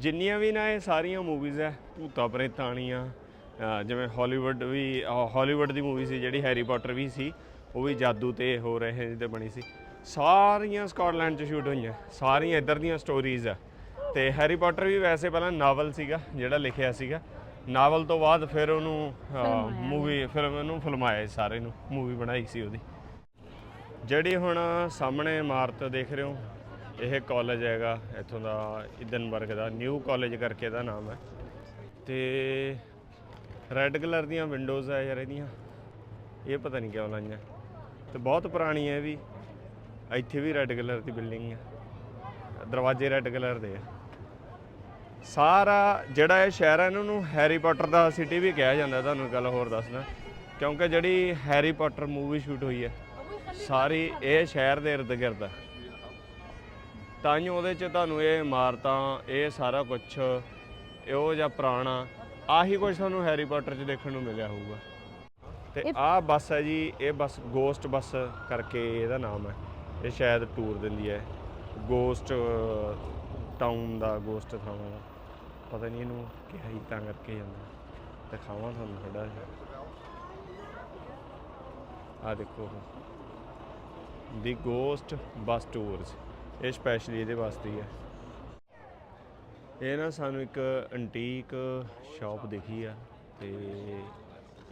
ਜਿੰਨੀਆਂ ਵੀ ਨਾ ਇਹ ਸਾਰੀਆਂ ਮੂਵੀਜ਼ ਹੈ ਭੂਤਾਂ ਪ੍ਰੇਤਾਂ ਵਾਲੀਆਂ ਜਿਵੇਂ ਹਾਲੀਵੁੱਡ ਵੀ ਹਾਲੀਵੁੱਡ ਦੀ ਮੂਵੀ ਸੀ ਜਿਹੜੀ ਹੈਰੀ ਪਾਟਰ ਵੀ ਸੀ ਉਹ ਵੀ ਜਾਦੂ ਤੇ ਹੋ ਰਹੇ ਤੇ ਬਣੀ ਸੀ। ਸਾਰੀਆਂ ਸਕਾਟਲੈਂਡ 'ਚ ਸ਼ੂਟ ਹੋਈਆਂ ਸਾਰੀਆਂ ਇੱਧਰ ਦੀਆਂ ਸਟੋਰੀਜ਼ ਆ ਤੇ ਹੈਰੀ ਪਾਟਰ ਵੀ ਵੈਸੇ ਪਹਿਲਾਂ ਨਾਵਲ ਸੀਗਾ ਜਿਹੜਾ ਲਿਖਿਆ ਸੀਗਾ। ਨਾਵਲ ਤੋਂ ਬਾਅਦ ਫਿਰ ਉਹਨੂੰ ਮੂਵੀ ਫਿਲਮ ਨੂੰ ਫਿਲਮਾਇਆ ਸਾਰੇ ਨੂੰ ਮੂਵੀ ਬਣਾਈ ਸੀ ਉਹਦੀ। ਜਿਹੜੀ ਹੁਣ ਸਾਹਮਣੇ ਇਮਾਰਤ ਦੇਖ ਰਹੇ ਹੋ ਇਹ ਕਾਲਜ ਹੈਗਾ, ਇੱਥੋਂ ਦਾ ਇਦਨਬਰਗ ਦਾ ਨਿਊ ਕਾਲਜ ਕਰਕੇ ਇਹਦਾ ਨਾਮ ਹੈ। ਤੇ ਰੈੱਡ ਕਲਰ ਦੀਆਂ ਵਿੰਡੋਜ਼ ਆ ਯਾਰ ਇਹਦੀਆਂ। ਇਹ ਪਤਾ ਨਹੀਂ ਕਿਉਂ ਲਾਈਆਂ। ਤੇ ਬਹੁਤ ਪੁਰਾਣੀ ਹੈ ਇਹ ਵੀ। ਇੱਥੇ ਵੀ ਰੈੱਡ ਕਲਰ ਦੀ ਬਿਲਡਿੰਗ ਹੈ ਦਰਵਾਜ਼ੇ ਰੈੱਡ ਕਲਰ ਦੇ ਆ। ਸਾਰਾ ਜਿਹੜਾ ਇਹ ਸ਼ਹਿਰ ਹੈ ਇਹਨਾਂ ਨੂੰ ਹੈਰੀ ਪਾਟਰ ਦਾ ਸਿਟੀ ਵੀ ਕਿਹਾ ਜਾਂਦਾ। ਤੁਹਾਨੂੰ ਇੱਕ ਗੱਲ ਹੋਰ ਦੱਸਣਾ ਕਿਉਂਕਿ ਜਿਹੜੀ ਹੈਰੀ ਪਾਟਰ ਮੂਵੀ ਸ਼ੂਟ ਹੋਈ ਹੈ, ਸਾਰੀ ਇਹ ਸ਼ਹਿਰ ਦੇ ਇਰਦ ਗਿਰਦ ਹੈ ਤਾਂ ਹੀ ਉਹਦੇ ਚ ਤੁਹਾਨੂੰ ਇਹ ਇਮਾਰਤਾਂ ਇਹ ਸਾਰਾ ਕੁਝ ਇਹੋ ਜਿਹਾ ਪੁਰਾਣਾ ਆਹੀ ਕੁਝ ਤੁਹਾਨੂੰ ਹੈਰੀ ਪਾਟਰ ਚ ਦੇਖਣ ਨੂੰ ਮਿਲਿਆ ਹੋਊਗਾ। ਤੇ ਆਹ ਬੱਸ ਹੈ ਜੀ ਇਹ ਬੱਸ ਗੋਸਟ ਬੱਸ ਕਰਕੇ ਇਹਦਾ ਨਾਮ ਹੈ। ਇਹ ਸ਼ਾਇਦ ਟੂਰ ਦਿੰਦੀ ਹੈ। ਗੋਸਟ ਟਾਊਨ ਦਾ ਗੋਸਟ ਥਾਂ ਦਾ ਪਤਾ ਨਹੀਂ ਇਹਨੂੰ ਕਿਹਾ ਹੀ ਤਾਂ ਕਰਕੇ ਜਾਂਦਾ। ਦਿਖਾਵਾਂ ਤੁਹਾਨੂੰ ਥੋੜਾ ਜਿਹਾ। ਆ ਦੇਖੋ। ਦੀ ਗੋਸਟ ਬੱਸ ਟੂਰਸ ਇਹ ਸਪੈਸ਼ਲੀ ਇਹਦੇ ਵਾਸਤੇ ਹੀ ਹੈ ਇਹ ਨਾ ਸਾਨੂੰ ਇੱਕ ਐਂਟੀਕ ਸ਼ਾਪ ਦਿਖੀ ਆ ਤੇ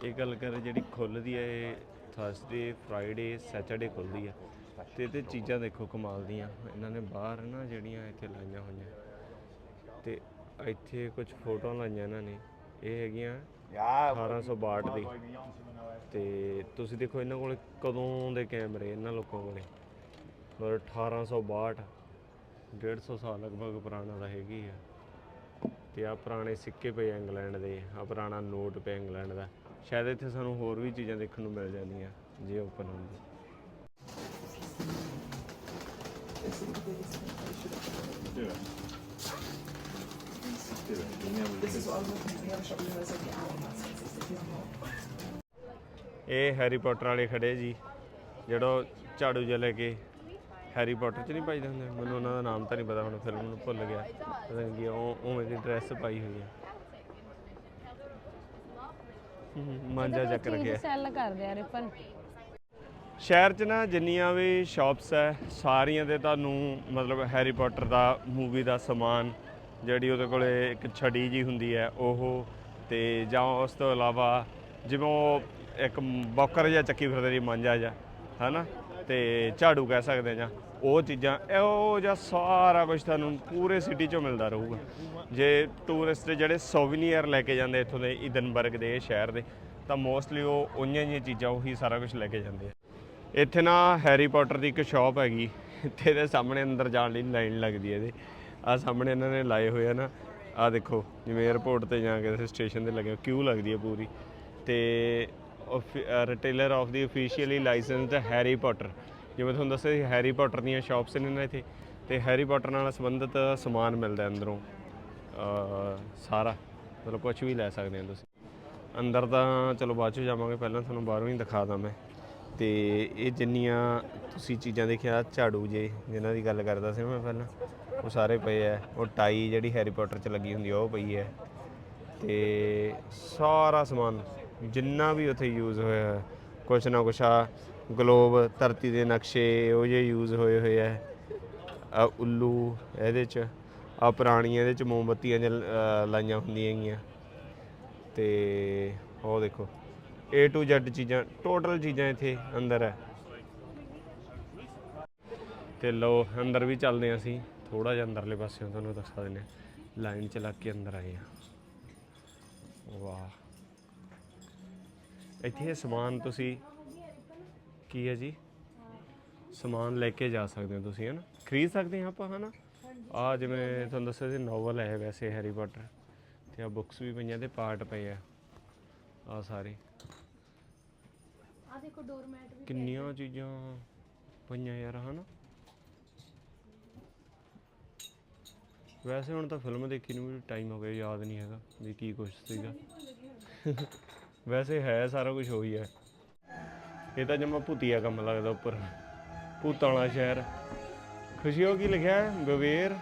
ਇਹ ਗੱਲ ਕਰ ਜਿਹੜੀ ਖੁੱਲਦੀ ਹੈ ਇਹ ਥਰਸਡੇ ਫਰਾਈਡੇ ਸੈਟਰਡੇ ਖੁੱਲਦੀ ਆ। ਤੇ ਇਹਦੇ ਚੀਜ਼ਾਂ ਦੇਖੋ ਕਮਾਲ ਦੀਆਂ। ਇਹਨਾਂ ਨੇ ਬਾਹਰ ਨਾ ਜਿਹੜੀਆਂ ਇੱਥੇ ਲਾਈਆਂ ਹੋਈਆਂ। ਤੇ ਇੱਥੇ ਕੁਝ ਫੋਟੋਆਂ ਲਾਈਆਂ ਇਹਨਾਂ ਨੇ। ਇਹ ਹੈਗੀਆਂ 1862 ਦੀ। ਤੇ ਤੁਸੀਂ ਦੇਖੋ ਇਹਨਾਂ ਕੋਲ ਕਦੋਂ ਦੇ ਕੈਮਰੇ, ਇਹਨਾਂ ਲੋਕਾਂ ਕੋਲੇ? ਮਤਲਬ 1862 150 ਸਾਲ ਲਗਭਗ ਪੁਰਾਣਾ ਤਾਂ ਹੈਗੀ ਆ। ਤੇ ਆ ਪੁਰਾਣੇ ਸਿੱਕੇ ਪਏ ਆ ਇੰਗਲੈਂਡ ਦੇ ਆ ਪੁਰਾਣਾ ਨੋਟ ਪਿਆ ਇੰਗਲੈਂਡ ਦਾ। ਸ਼ਾਇਦ ਇੱਥੇ ਸਾਨੂੰ ਹੋਰ ਵੀ ਚੀਜ਼ਾਂ ਦੇਖਣ ਨੂੰ ਮਿਲ ਜਾਂਦੀਆਂ, ਜੇ ਓਪਨ ਹੁੰਦੀ। ਇਹ ਹੈਰੀ ਪਾਟਰ ਵਾਲੇ ਖੜੇ ਜੀ, ਜਿਹੜਾ ਝਾੜੂ ਜਿਹਾ ਲੈ ਕੇ ਹੈਰੀ ਪਾਟਰ ਚ ਨਹੀਂ ਪਾਈਦੇ ਹੁੰਦੇ ਮੈਨੂੰ ਉਹਨਾਂ ਦਾ ਨਾਮ ਤਾਂ ਨਹੀਂ ਪਤਾ ਹੁਣ ਫਿਲਮ ਨੂੰ ਭੁੱਲ ਗਿਆ। ਪਤਾ ਨਹੀਂ ਕੀ ਉਹ ਉਵੇਂ ਦੀ ਡਰੈਸ ਪਾਈ ਹੋਈ ਹੈ ਮਾਂਜਾ ਚੱਕ ਰੱਖਿਆ। ਸੈੱਲ ਕਰਦੇ ਆ ਰਿਪਨ ਸ਼ਹਿਰ 'ਚ ਨਾ ਜਿੰਨੀਆਂ ਵੀ ਸ਼ਾਪਸ ਹੈ ਸਾਰੀਆਂ ਦੇ ਤੁਹਾਨੂੰ ਮਤਲਬ ਹੈਰੀ ਪਾਟਰ ਦਾ ਮੂਵੀ ਦਾ ਸਮਾਨ ਜਿਹੜੀ ਉਹਦੇ ਕੋਲੇ ਇੱਕ ਛੜੀ ਜੀ ਹੁੰਦੀ ਹੈ ਉਹ ਤੇ ਜਾਂ ਉਸ ਤੋਂ ਇਲਾਵਾ ਜਿਵੇਂ ਉਹ ਇੱਕ ਬੌਕਰ ਜਾਂ ਚੱਕੀ ਫਿਰਦੇ ਜੀ ਮਾਂਜਾ ਜਾਂ ਹਨਾ? ਤੇ ਝਾੜੂ ਕਹਿ ਸਕਦੇ ਜਾਂ ਉਹ ਚੀਜ਼ਾਂ, ਇਹੋ ਜਿਹਾ ਸਾਰਾ ਕੁਝ ਤੁਹਾਨੂੰ ਪੂਰੇ ਸਿਟੀ 'ਚੋਂ ਮਿਲਦਾ ਰਹੂਗਾ। ਜੇ ਟੂਰਿਸਟ ਜਿਹੜੇ ਸੋਵਨੀਅਰ ਲੈ ਕੇ ਜਾਂਦੇ ਇੱਥੋਂ ਦੇ ਇਦਨਬਰਗ ਦੇ ਸ਼ਹਿਰ ਦੇ, ਤਾਂ ਮੋਸਟਲੀ ਉਹ ਉਈਆਂ ਜਿਹੀਆਂ ਚੀਜ਼ਾਂ, ਉਹੀ ਸਾਰਾ ਕੁਝ ਲੈ ਕੇ ਜਾਂਦੇ ਆ। ਇੱਥੇ ਨਾ ਹੈਰੀ ਪੋਟਰ ਦੀ ਇੱਕ ਸ਼ਾਪ ਹੈਗੀ, ਇੱਥੇ ਦੇ ਸਾਹਮਣੇ ਅੰਦਰ ਜਾਣ ਲਈ ਲਾਈਨ ਲੱਗਦੀ ਹੈ ਇਹਦੇ। ਆ ਸਾਹਮਣੇ ਇਹਨਾਂ ਨੇ ਲਾਏ ਹੋਏ ਆ ਨਾ ਆ ਦੇਖੋ, ਜਿਵੇਂ 에어ਪੋਰਟ ਤੇ ਜਾਂ ਕਿਸੇ ਸਟੇਸ਼ਨ ਤੇ ਲੱਗੇ, ਕਿਊ ਲੱਗਦੀ ਹੈ ਪੂਰੀ। ਤੇ retailer of the officially licensed Harry Potter ਜਿਵੇਂ ਤੁਹਾਨੂੰ ਦੱਸਿਆ ਸੀ ਹੈਰੀ ਪਾਟਰ ਦੀਆਂ ਸ਼ਾਪਸ ਨੇ ਨਾ ਇੱਥੇ, ਤੇ ਹੈਰੀ ਪਾਟਰ ਨਾਲ ਸੰਬੰਧਿਤ ਸਮਾਨ ਮਿਲਦਾ ਅੰਦਰੋਂ। ਸਾਰਾ, ਮਤਲਬ ਕੁਝ ਵੀ ਲੈ ਸਕਦੇ ਹੋ ਤੁਸੀਂ। ਅੰਦਰ ਤਾਂ ਚਲੋ ਬਾਅਦ ਚ ਜਾਵਾਂਗੇ, ਪਹਿਲਾਂ ਤੁਹਾਨੂੰ ਬਾਹਰੋਂ ਹੀ ਦਿਖਾ ਦਾਂ ਮੈਂ। ਤੇ ਇਹ ਜਿੰਨੀਆਂ ਤੁਸੀਂ ਚੀਜ਼ਾਂ ਦੇਖਿਆ ਝਾੜੂ ਜੇ, ਜਿਨ੍ਹਾਂ ਦੀ ਗੱਲ ਕਰਦਾ ਸੀ ਮੈਂ ਪਹਿਲਾਂ, ਉਹ ਸਾਰੇ ਪਏ ਆ। ਉਹ ਟਾਈ ਜਿਹੜੀ ਹੈਰੀ ਪਾਟਰ 'ਚ ਲੱਗੀ ਹੁੰਦੀ ਆ, ਉਹ ਪਈ ਹੈ ਤੇ ਸਾਰਾ ਸਮਾਨ ਜਿੰਨਾ ਵੀ ਉੱਥੇ ਯੂਜ਼ ਹੋਇਆ ਹੈ, ਕੁਛ ਨਾ ਕੁਛ ਆ ਗਲੋਬ ਧਰਤੀ ਦੇ ਨਕਸ਼ੇ ਉਹ ਜੇ ਯੂਜ਼ ਹੋਏ ਹੋਏ ਆ। ਆ ਉੱਲੂ ਇਹਦੇ 'ਚ, ਆ ਪੁਰਾਣੀਆਂ ਇਹਦੇ 'ਚ ਮੋਮਬੱਤੀਆਂ ਜਲ- ਅਹ, ਲਾਈਆਂ ਹੁੰਦੀਆਂ ਹੈਗੀਆਂ। ਤੇ ਉਹ ਦੇਖੋ, A to Z ਚੀਜ਼ਾਂ ਟੋਟਲ ਚੀਜ਼ਾਂ ਇੱਥੇ ਅੰਦਰ ਹੈ। ਤੇ ਲੋ ਅੰਦਰ ਵੀ ਚੱਲਦੇ ਹਾਂ ਅਸੀਂ। ਥੋੜਾ ਜਿਹਾ ਅੰਦਰਲੇ ਪਾਸਿਓਂ ਤੁਹਾਨੂੰ ਦਿਖਾ ਦਿੰਦੇ ਹਾਂ। ਲਾਈਨ ਚ ਲੱਗ ਕੇ ਅੰਦਰ ਆਏ ਆ ਵਾਹ। ਇੱਥੇ ਇਹ ਸਮਾਨ ਤੁਸੀਂ ਕੀ ਹੈ ਜੀ? ਸਮਾਨ ਲੈ ਕੇ ਜਾ ਸਕਦੇ ਹੋ ਤੁਸੀਂ ਹਨਾ? ਖਰੀਦ ਸਕਦੇ ਹਾਂ ਆਪਾਂ ਹਨਾ? ਆ ਜਿਵੇਂ ਤੁਹਾਨੂੰ ਦੱਸਿਆ ਸੀ ਨੋਵਲ ਹੈ ਵੈਸੇ ਹੈਰੀ ਪਾਟਰ ਤੇ ਆ ਬੁੱਕਸ ਵੀ ਪਈਆਂ ਤੇ ਪਾਰਟ ਪਏ ਆ। ਆ ਸਾਰੇ। ਆ ਦੇਖੋ ਡੋਰਮੈਟ ਵੀ ਕਿੰਨੀਆਂ ਚੀਜ਼ਾਂ ਪਈਆਂ ਯਾਰ ਹਨਾ? ਵੈਸੇ ਹੁਣ ਤਾਂ ਫਿਲਮ ਦੇਖੀ ਨੂੰ ਵੀ ਟਾਈਮ ਹੋ ਗਿਆ ਯਾਦ ਨਹੀਂ ਹੈਗਾ ਵੀ ਕੀ ਕੁਛ ਸੀਗਾ। ਵੈਸੇ ਹੈ ਸਾਰਾ ਕੁਝ ਹੋਈ ਹੈ। ਇਹ ਤਾਂ ਜਮਾ ਭੂਤੀਆ ਕੰਮ ਲੱਗਦਾ ਉੱਪਰ। ਭੂਤਾਂ ਵਾਲਾ ਸ਼ਹਿਰ। ਹੋ ਕੀ ਲਿਖਿਆ ਹੈ? ਬਵੇਰ।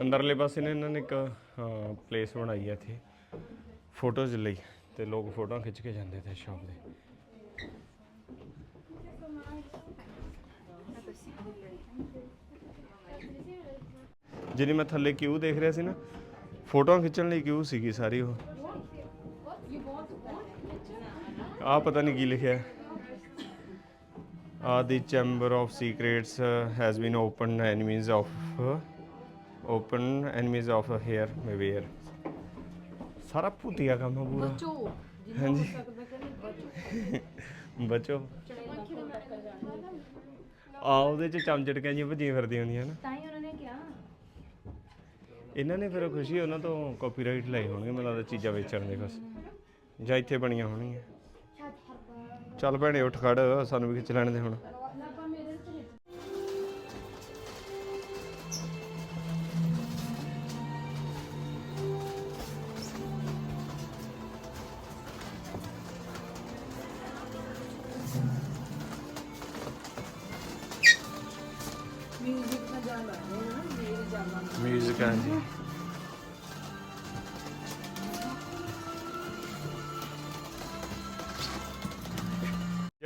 ਅੰਦਰਲੇ ਪਾਸੇ ਨੇ ਇਹਨਾਂ ਨੇ ਇੱਕ ਪਲੇਸ ਬਣਾਈ ਹੈ ਇੱਥੇ। ਫੋਟੋਜ਼ ਲਈ। ਤੇ ਲੋਕ ਫੋਟੋਆਂ ਖਿੱਚ ਕੇ ਜਾਂਦੇ ਤੇ ਸ਼ਾਪ ਦੇ। ਜਿਹੜੀ ਮੈਂ ਥੱਲੇ ਕਿਊ ਦੇਖ ਰਿਹਾ ਸੀ ਨਾ ਫੋਟੋਆਂ ਖਿੱਚਣ ਲਈ ਕਿਊ ਸੀਗੀ ਸਾਰੀ ਉਹ? ਆ ਪਤਾ ਨਹੀਂ ਕੀ ਲਿਖਿਆ ਹੈ। chamber of secrets uh, has been opened enemies of uh, open enemies of here beware ਸਾਰਾ ਭੂਤੀਆ ਕੰਮ ਆ ਪੂਰਾ। ਬਚੋ ਹਾਂਜੀ। ਸਕਦਾ ਕਹਿੰਦੇ ਬਚੋ। ਬਚੋ। ਆ ਉਹਦੇ ਚ ਚਮਚਟਕਾਂ ਜਿਹੀਆਂ ਭੱਜੀਆਂ ਫਿਰਦੀਆਂ ਹੁੰਦੀਆਂ ਨਾ। ਇਹਨਾਂ ਨੇ ਫਿਰ ਖੁਸ਼ੀ ਉਹਨਾਂ ਤੋਂ ਕਾਪੀਰਾਈਟ ਲਏ ਹੋਣਗੇ, ਮੈਨੂੰ ਲੱਗਦਾ ਚੀਜ਼ਾਂ ਵੇਚਣ ਦੇ ਕੁਛ ਜਾਂ ਇੱਥੇ ਬਣੀਆਂ ਹੋਣਗੀਆਂ। ਚੱਲ ਭੈਣੇ, ਉੱਠ ਖੜ, ਸਾਨੂੰ ਵੀ ਖਿੱਚ ਲੈਣ ਦੇ ਹੁਣ।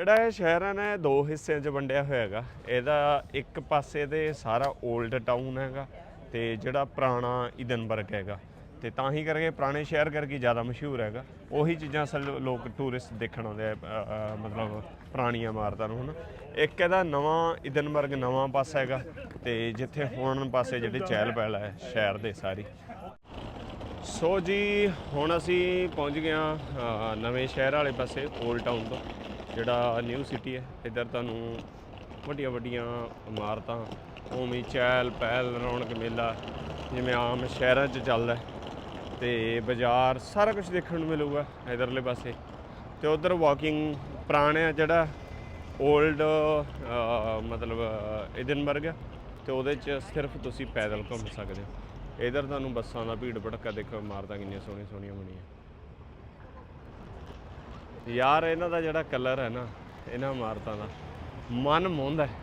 ਜਿਹੜਾ ਇਹ ਸ਼ਹਿਰ ਹੈ ਨਾ ਇਹ ਦੋ ਹਿੱਸਿਆਂ 'ਚ ਵੰਡਿਆ ਹੋਇਆ ਹੈਗਾ। ਇਹਦਾ ਇੱਕ ਪਾਸੇ ਤੇ ਸਾਰਾ 올ਡ ਟਾਊਨ ਹੈਗਾ ਤੇ ਜਿਹੜਾ ਪੁਰਾਣਾ ਇਦਨਬਰਗ ਹੈਗਾ। ਤੇ ਤਾਂ ਹੀ ਕਰਕੇ ਪੁਰਾਣੇ ਸ਼ਹਿਰ ਕਰਕੇ ਜ਼ਿਆਦਾ ਮਸ਼ਹੂਰ ਹੈਗਾ। ਉਹੀ ਚੀਜ਼ਾਂ ਅਸਲ ਲੋਕ ਟੂਰਿਸਟ ਦੇਖਣ ਆਉਂਦੇ ਆ ਅ, ਅ, ਮਤਲਬ ਪੁਰਾਣੀਆਂ ਇਮਾਰਤਾਂ ਨੂੰ ਹਨਾ। ਇੱਕ ਇਹਦਾ ਨਵਾਂ ਇਦਨਬਰਗ ਨਵਾਂ ਪਾਸਾ ਹੈਗਾ ਤੇ ਜਿੱਥੇ ਹੁਣ ਪਾਸੇ ਜਿਹੜੇ ਚਹਿਲ ਪਹਿਲ ਹੈ ਸ਼ਹਿਰ ਦੇ ਸਾਰੀ। ਸੋ ਜੀ ਹੁਣ ਅਸੀਂ ਪਹੁੰਚ ਗਏ ਹਾਂ ਅ, ਨਵੇਂ ਸ਼ਹਿਰ ਵਾਲੇ ਪਾਸੇ 올ਡ ਟਾਊਨ ਤੋਂ। ਜਿਹੜਾ ਨਿਊ ਸਿਟੀ ਹੈ, ਇੱਧਰ ਤੁਹਾਨੂੰ ਵੱਡੀਆਂ ਵੱਡੀਆਂ ਇਮਾਰਤਾਂ, ਉਵੇਂ ਚਹਿਲ ਪਹਿਲ, ਰੌਣਕ ਮੇਲਾ, ਜਿਵੇਂ ਆਮ ਸ਼ਹਿਰਾਂ 'ਚ ਚੱਲਦਾ ਹੈ। ਤੇ ਬਾਜ਼ਾਰ ਸਾਰਾ ਕੁਝ ਦੇਖਣ ਨੂੰ ਮਿਲੂਗਾ ਇਧਰਲੇ ਪਾਸੇ ਤੇ ਉਧਰ ਵਾਕਿੰਗ ਪੁਰਾਣਾ ਜਿਹੜਾ 올ਡ ਮਤਲਬ ਇਦਨਬਰਗ ਆ ਤੇ ਉਹਦੇ 'ਚ ਸਿਰਫ ਤੁਸੀਂ ਪੈਦਲ ਘੁੰਮ ਸਕਦੇ ਹੋ ਇਧਰ ਤੁਹਾਨੂੰ ਬੱਸਾਂ ਦਾ ਭੀੜ ਭੜਕਾ ਦੇਖੋ, ਇਮਾਰਤਾਂ ਕਿੰਨੀਆਂ ਸੋਹਣੀਆਂ ਸੋਹਣੀਆਂ ਬਣੀਆਂ ਯਾਰ, ਇਹਨਾਂ ਦਾ ਜਿਹੜਾ ਕਲਰ ਹੈ ਨਾ, ਇਹਨਾਂ ਇਮਾਰਤਾਂ ਦਾ, ਮਨ ਮੋਹਦਾ ਹੈ।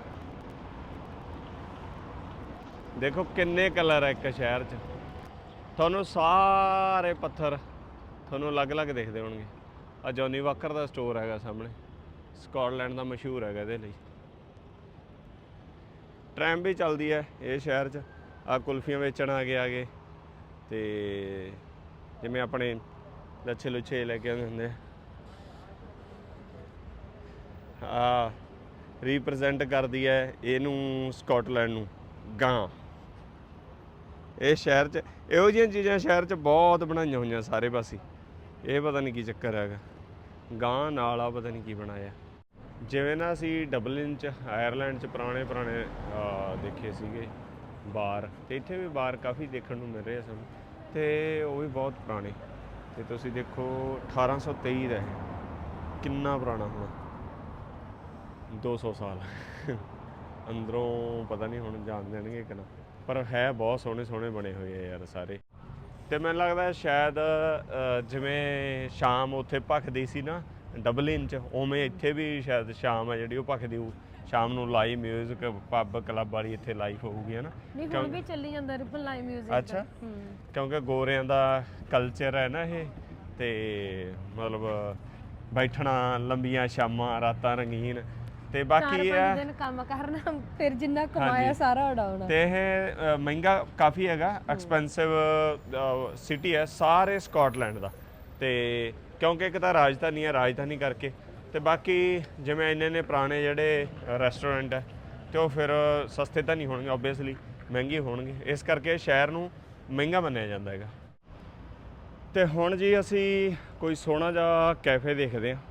ਦੇਖੋ ਕਿੰਨੇ ਕਲਰ ਹੈ ਇੱਕ ਸ਼ਹਿਰ 'ਚ। ਤੁਹਾਨੂੰ ਸਾਰੇ ਪੱਥਰ ਤੁਹਾਨੂੰ ਅਲੱਗ-ਅਲੱਗ ਦਿਖਦੇ ਹੋਣਗੇ। ਆ ਜੌਨੀ ਵਾਕਰ ਦਾ ਸਟੋਰ ਹੈਗਾ ਸਾਹਮਣੇ। ਸਕਾਟਲੈਂਡ ਦਾ ਮਸ਼ਹੂਰ ਹੈਗਾ ਇਹਦੇ ਲਈ। ਟ੍ਰੈਮ ਵੀ ਚੱਲਦੀ ਹੈ ਇਹ ਸ਼ਹਿਰ 'ਚ। ਆ ਕੁਲਫੀਆਂ ਵੇਚਣ ਆ ਗਏ ਆ ਗਏ ਤੇ ਜਿਵੇਂ ਆਪਣੇ ਲੱਛੇ ਲੁੱਛੇ ਲੈ ਕੇ ਆਉਂਦੇ ਹੁੰਦੇ ਆ। ਰਿਪਰੈਜ਼ੈਂਟ ਕਰਦੀ ਹੈ ਇਹਨੂੰ ਸਕਾਟਲੈਂਡ ਨੂੰ, ਗਾਂ। ਇਹ ਸ਼ਹਿਰ 'ਚ, ਇਹੋ ਜਿਹੀਆਂ ਚੀਜ਼ਾਂ ਸ਼ਹਿਰ 'ਚ ਬਹੁਤ ਬਣਾਈਆਂ ਹੋਈਆਂ ਸਾਰੇ ਪਾਸੇ। ਇਹ ਪਤਾ ਨਹੀਂ ਕੀ ਚੱਕਰ ਹੈਗਾ। ਗਾਂ ਨਾਲ ਆ ਪਤਾ ਨਹੀਂ ਕੀ ਬਣਾਇਆ। ਜਿਵੇਂ ਨਾ ਅਸੀਂ ਡਬਲਿਨ 'ਚ ਆਇਰਲੈਂਡ 'ਚ ਪੁਰਾਣੇ ਪੁਰਾਣੇ ਦੇਖੇ ਸੀਗੇ ਬਾਰ। ਤੇ ਇੱਥੇ ਵੀ ਬਾਰ ਕਾਫੀ ਦੇਖਣ ਨੂੰ ਮਿਲ ਰਹੇ ਆ ਸਾਨੂੰ। ਤੇ ਉਹ ਵੀ ਬਹੁਤ ਪੁਰਾਣੇ। ਤੇ ਤੁਸੀਂ ਦੇਖੋ 1823 ਦਾ ਹੈ ਕਿੰਨਾ ਪੁਰਾਣਾ ਹੋਣਾ। 200 ਸਾਲ। ਅੰਦਰੋਂ ਪਤਾ ਨਹੀਂ ਹੁਣ ਜਾਣ ਦੇਣਗੇ ਕਿ ਨਾ। ਪਰ ਹੈ ਬਹੁਤ ਸੋਹਣੇ ਸੋਹਣੇ ਬਣੇ ਹੋਏ ਆ ਯਾਰ ਸਾਰੇ। ਤੇ ਮੈਨੂੰ ਲੱਗਦਾ ਹੈ ਸ਼ਾਇਦ ਜਿਵੇਂ ਸ਼ਾਮ ਉੱਥੇ ਭਖਦੀ ਸੀ ਨਾ ਡਬਲਿਨ ਚ ਉਵੇਂ ਇੱਥੇ ਵੀ ਸ਼ਾਇਦ ਸ਼ਾਮ ਹੈ ਜਿਹੜੀ ਉਹ ਭਖਦੀ ਹੋਊ। ਸ਼ਾਮ ਨੂੰ 뮤직 ਪੱਬ ਕਲੱਬ ਵਾਲੀ ਇੱਥੇ ਲਾਈਵ ਹੋਊਗੀ ਹਨਾ ਨਹੀਂ ਹੁਣ ਵੀ ਚੱਲੀ ਜਾਂਦਾ ਰਿਪਲ ਲਾਈਵ ਮਿਊਜ਼ਿਕ ਅੱਛਾ। ਹੂੰ। ਕਿਉਂਕਿ ਗੋਰਿਆਂ ਦਾ ਕਲਚਰ ਹੈ ਨਾ ਇਹ ਤੇ ਮਤਲਬ ਬੈਠਣਾ ਲੰਬੀਆਂ ਸ਼ਾਮਾਂ ਰਾਤਾਂ ਰੰਗੀਨ ਤੇ ਬਾਕੀ ਇਹ ਦਿਨ ਕੰਮ ਕਰਨਾ ਫਿਰ ਜਿੰਨਾ ਕਮਾਇਆ। ਸਾਰਾ ਉਡਾਉਣਾ। ਤੇ ਇਹ ਅ, ਮਹਿੰਗਾ ਕਾਫੀ ਹੈਗਾ ਐਕਸਪੈਂਸਿਵ ਸਿਟੀ ਹੈ ਸਾਰੇ ਸਕਾਟਲੈਂਡ ਦਾ। ਤੇ ਕਿਉਂਕਿ ਇੱਕ ਤਾਂ ਰਾਜਧਾਨੀ ਹੈ ਰਾਜਧਾਨੀ ਕਰਕੇ। ਤੇ ਬਾਕੀ ਜਿਵੇਂ ਇੰਨੇ ਨੇ ਪੁਰਾਣੇ ਜਿਹੜੇ ਰੈਸਟੋਰੈਂਟ ਹੈ ਤੇ ਉਹ ਫਿਰ ਸਸਤੇ ਤਾਂ ਨਹੀਂ ਹੋਣਗੇ ਆਬਵੀਅਸਲੀ ਮਹਿੰਗੇ ਹੋਣਗੇ। ਇਸ ਕਰਕੇ ਸ਼ਹਿਰ ਨੂੰ ਮਹਿੰਗਾ ਮੰਨਿਆ ਜਾਂਦਾ ਹੈਗਾ। ਤੇ ਹੁਣ ਜੀ ਅਸੀਂ ਕੋਈ ਸੋਹਣਾ ਜਿਹਾ ਕੈਫੇ ਦੇਖਦੇ ਹਾਂ।